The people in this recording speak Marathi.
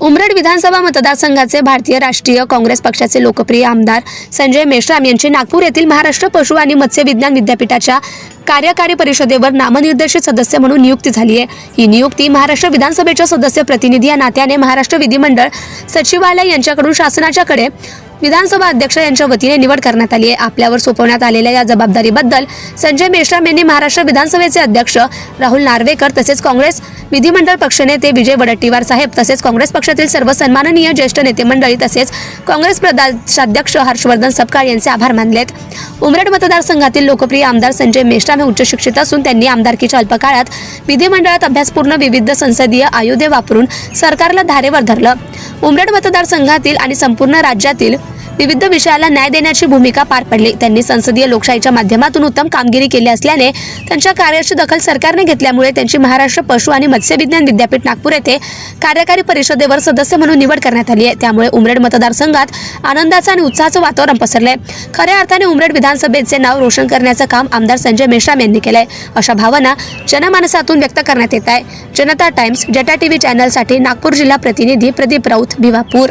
उमरड विधानसभा मतदारसंघाचे भारतीय राष्ट्रीय काँग्रेस पक्षाचे लोकप्रिय आमदार संजय मेश्राम यांची नागपूर येथील महाराष्ट्र पशु आणि मत्स्य विज्ञान विद्यापीठाच्या कार्यकारी परिषदेवर नामनिर्देशित सदस्य म्हणून नियुक्ती झाली आहे. ही नियुक्ती महाराष्ट्र विधानसभेच्या सदस्य प्रतिनिधी या नात्याने महाराष्ट्र विधिमंडळ सचिवालय यांच्याकडून शासनाच्याकडे विधानसभा अध्यक्ष यांच्या वतीने निवड करण्यात आली आहे. आपल्यावर सोपवण्यात आलेल्या या जबाबदारीबद्दल संजय मेश्राम यांनी महाराष्ट्र विधानसभेचे अध्यक्ष राहुल नार्वेकर तसेच काँग्रेस विधिमंडळ पक्षनेते विजय वडट्टीवार साहेब तसेच काँग्रेस पक्षातील सर्व सन्माननीय ज्येष्ठ नेते मंडळी तसेच काँग्रेस प्रदेशाध्यक्ष हर्षवर्धन सपकाळ यांचे आभार मानलेत. उमरेड मतदारसंघातील लोकप्रिय आमदार संजय मेश्राम हे उच्च शिक्षित असून त्यांनी आमदारकीच्या अल्पकाळात विधिमंडळात अभ्यासपूर्ण विविध संसदीय आयुधे वापरून सरकारला धारेवर धरलं. उमरेड मतदारसंघातील आणि संपूर्ण राज्यातील विविध विषयाला न्याय देण्याची भूमिका पार पडली. त्यांनी संसदीय लोकशाहीच्या माध्यमातून उत्तम कामगिरी केली असल्याने त्यांच्या कार्याची दखल सरकारने घेतल्यामुळे त्यांची महाराष्ट्र पशु आणि मत्स्य विज्ञान विद्यापीठ नागपूर येथे कार्यकारी परिषदेवर सदस्य म्हणून निवड करण्यात आली आहे. त्यामुळे उमरेड मतदारसंघात आनंदाचं आणि उत्साहाचं वातावरण पसरलंय. खऱ्या अर्थाने उमरेड विधानसभेचे नाव रोशन करण्याचं काम आमदार संजय मेश्राम यांनी केलंय. अशा भावना जनमानसातून व्यक्त करण्यात येत आहे. जनता टाइम्स जटा टीव्ही चॅनलसाठी नागपूर जिल्हा प्रतिनिधी प्रदीप राऊत भिवापूर